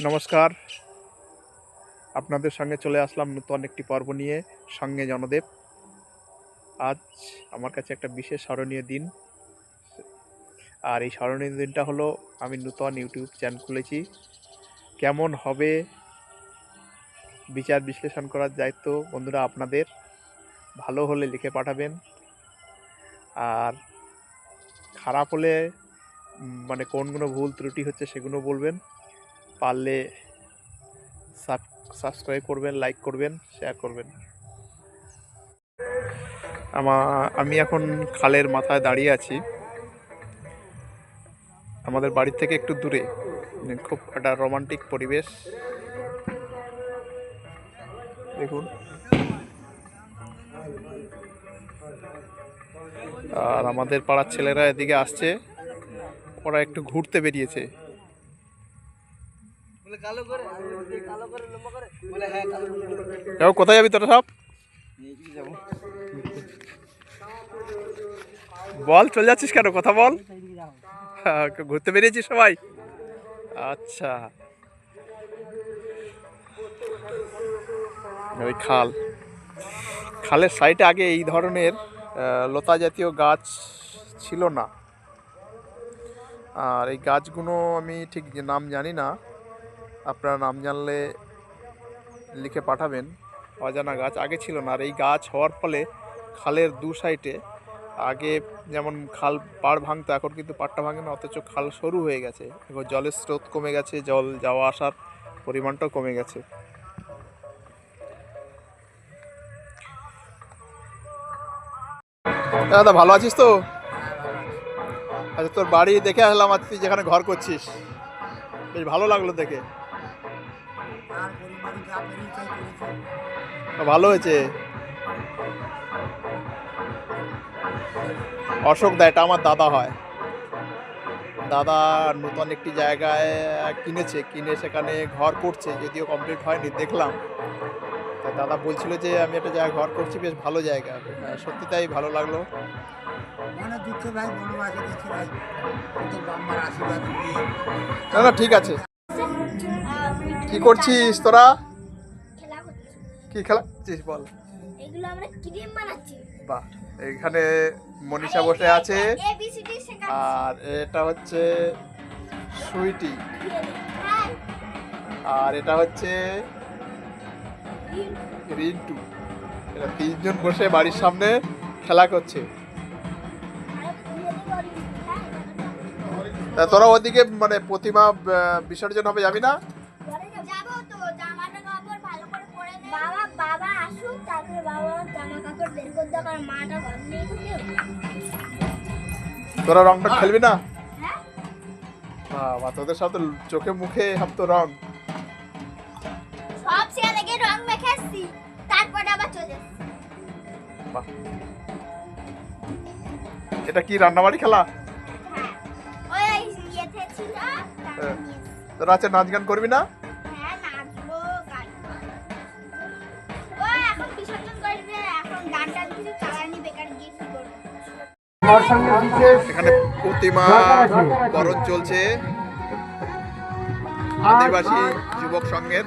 নমস্কার। আপনাদের সঙ্গে চলে আসলাম নতুন একটি পর্ব নিয়ে, সঙ্গে জনদেব। আজ আমার কাছে একটা বিশেষ স্মরণীয় দিন। আর এই স্মরণীয় দিনটা হলো, আমি নতুন ইউটিউব চ্যানেল খুলেছি। কেমন হবে? বিচার বিশ্লেষণ করার দায়িত্ব বন্ধুরা আপনাদের। ভালো হলে লিখে পাঠাবেন। আর খারাপ হলে মানে কোনগুলো ভুল ত্রুটি হচ্ছে সেগুলো বলবেন। পারলে সাবস্ক্রাইব করবেন লাইক করবেন শেয়ার করবেন। আমা আমি এখন খালের মাথায় দাঁড়িয়ে আছি। আমাদের বাড়ি থেকে একটু দূরে। খুব একটা রোমান্টিক পরিবেশ। দেখুন। আর আমাদের পাড়ার ছেলেরা এদিকে আসছে। ওরা একটু ঘুরতে বেরিয়েছে। যাও কোথায় যাবি তোরা সব? বল চলে যাচ্ছিস কেন? কথা বল। হ্যাঁ, ঘুরতে বেরিয়েছিস সবাই। আচ্ছা। ওই খাল। খালের সাইডে আগে এই ধরনের লতা জাতীয় গাছ ছিল না। আর এই গাছগুলো আমি ঠিক নাম জানি না। আপনারা নাম জানলে লিখে পাঠাবেন। অজানা গাছ আগে ছিল না, আর এই গাছ হওয়ার ফলে খালের দু সাইডে আগে যেমন খাল পাড় ভাঙতো, এখন কিন্তু পাড়টা ভাঙে না, অথচ খাল সরু হয়ে গেছে। এখন জলের স্রোত কমে গেছে, জল যাওয়া আসার পরিমাণটাও কমে গেছে। দাদা, ভালো আছিস তো? আচ্ছা তোর বাড়ি দেখে আসলাম আজ তুই যেখানে ঘর করছিস। বেশ ভালো লাগল দেখে। ভালো হয়েছে। অশোক দা এটা আমার দাদা হয়। দাদা নতুন একটি জায়গায় কিনেছে কিনে সেখানে ঘর করছে যদিও কমপ্লিট হয়নি দেখলাম। তা দাদা বলছিল যে আমি একটা জায়গায় ঘর করছি বেশ ভালো জায়গা। হ্যাঁ, সত্যি তাই ভালো লাগল। নিয়ে না না ঠিক আছে। কি করছিস তোরা? কি খেলাচ্ছিস বল। এগুলো আমরা ক্রিম বানাচ্ছি বাহ এখানে মনীষা বসে আছে। আর এটা হচ্ছে সুইটি। হ্যাঁ। আর এটা হচ্ছে রিন্টু। এরা তিনজন বসে বাড়ির সামনে খেলা করছে। তোরা ওদিকে মানে প্রতিমা বিসর্জন হবে যাবি না? তারপরে বাবা জামা কাপড় বের করতে কারণ মাটা ঘর নেই তোরা রংটা খেলবি না? হ্যাঁ? বাবা তোদের সাথে চোখে মুখে সব তো রং। সব আগে রং মেখে এসছি তারপরে আবার চলে বাহ। এটা কি রান্নাবাড়ি খেলা? হ্যাঁ। হ্যাঁ। তোরা আছে নাচ গান করবি না? এখানে প্রতিমা বরণ চলছে। আদিবাসী যুবক সংঘের।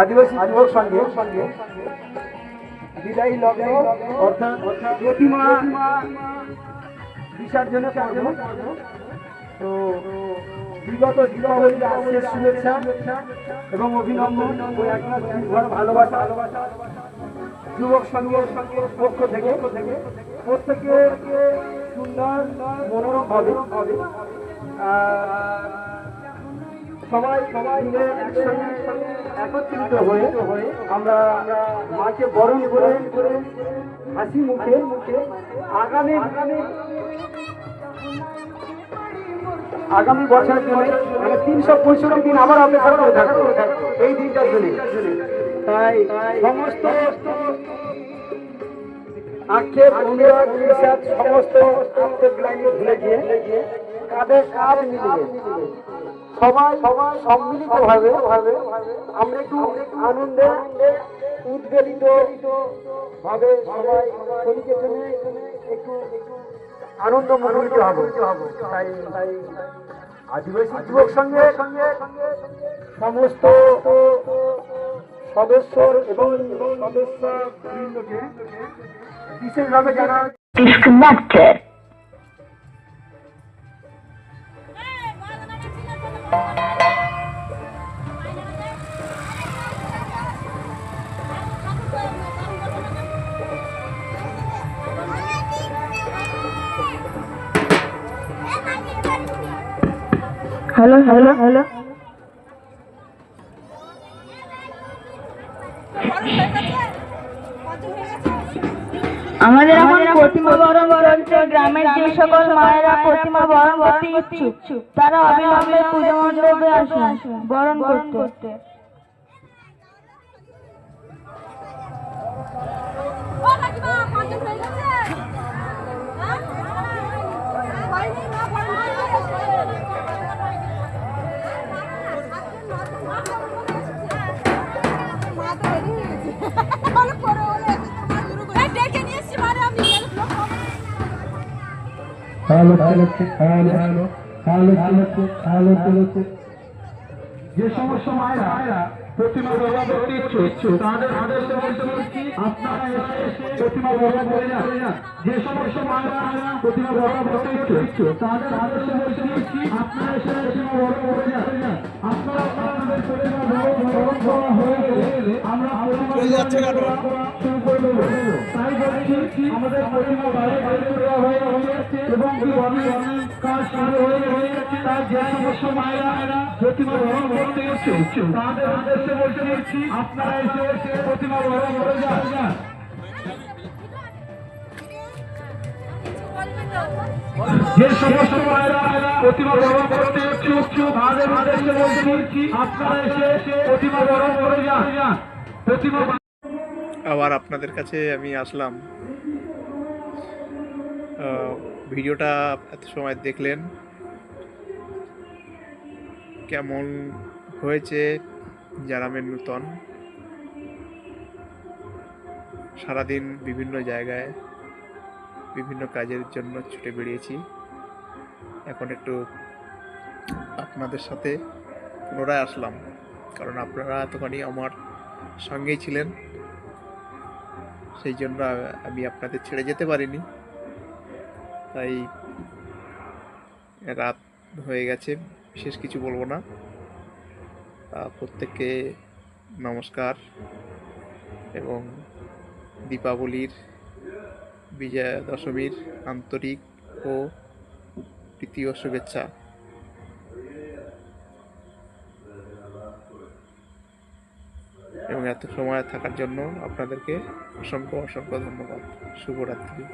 আদিবাসী যুবক সঙ্গে সঙ্গে বিদায়ী লগ্ন অর্থাৎ প্রতিমা বিসর্জনে পর্ব। তো বিগত দীপাবলির আজকের শুভেচ্ছা এবং অভিনন্দন ঘর ভালোবাসা। যুবক সঙ্গের পক্ষ থেকে প্রত্যেকে সুন্দর, মনোরম হবে সবাই সবাই একত্রিত হয়ে আমরা মাকে বরণ করে হাসি মুখে মুখে আগামী আগামী আগামী বছরের জন্য মানে তিনশো পঁয়ষট্টি দিন আবার অপেক্ষা এই দিনটার জন্য তাই সমস্ত আক্ষেপ সমস্ত ভুলে গিয়ে মিলিয়ে সবাই সবাই সম্মিলিত ভাবে ভাবে আমরা একটু আনন্দে উদ্বেলিত ভাবে সবাই একটু আনন্দ মনোনীত হব। তাই আদিবাসী যুবক সঙ্গে সমস্ত সদস্য এবং সদস্য বৃন্দকে বিশেষভাবে জানা disconnected. Hello, hello, hello. আমাদের এখন প্রতিমা বরণ চলছে গ্রামের যে সকল মায়েরা প্রতিমা বরণ করতে ইচ্ছুক, তারা অবিলম্বে পুজো মণ্ডপে আসুন, বরণ করতে। যে সমস্ত মায়েরা প্রতিমা ব্যবহার করতে ইচ্ছুক, তাদের আদেশে আপনারা এসে যে সমস্ত মায়েরা প্রতিমা ব্যবহার করতে ইচ্ছুক, তাদের আদেশে বলতে বলছি আপনারা এসে প্রতিমা ব্যবহার করে যান। আপনারা আপনাদের প্রতিমা ব্যবহার করা হয়ে গেলে আমরা প্রতিমা শুরু করে দেবো তাই বলছি আমাদের প্রতিমা বাইরে বাইরে দেওয়া হয়ে গেছে এবং কাজ শুরু হয়ে যান। যে সমস্ত মায়েরা প্রতিমা গ্রহণ করতে উদ্দেশ্যে বলছি, আপনারা এসে প্রতিমা গ্রহণ করে যান। প্রতিমা আবার আপনাদের কাছে আমি আসলাম। ভিডিওটা এত সময় দেখলেন। কেমন হয়েছে? জানাবেন নূতন সারাদিন বিভিন্ন জায়গায় বিভিন্ন কাজের জন্য ছুটে বেরিয়েছি। এখন একটু আপনাদের সাথে পুনরায় আসলাম, কারণ আপনারা এতখানি আমার সঙ্গেই ছিলেন, সেই জন্য আমি আপনাদের ছেড়ে যেতে পারিনি। তাই রাত হয়ে গেছে, বিশেষ কিছু বলব না। প্রত্যেককে নমস্কার এবং দীপাবলির বিজয়া দশমীর আন্তরিক ও তৃতীয় শুভেচ্ছা। এবং এত সময় থাকার জন্য আপনাদেরকে অসংখ্য অসংখ্য ধন্যবাদ। শুভরাত্রি।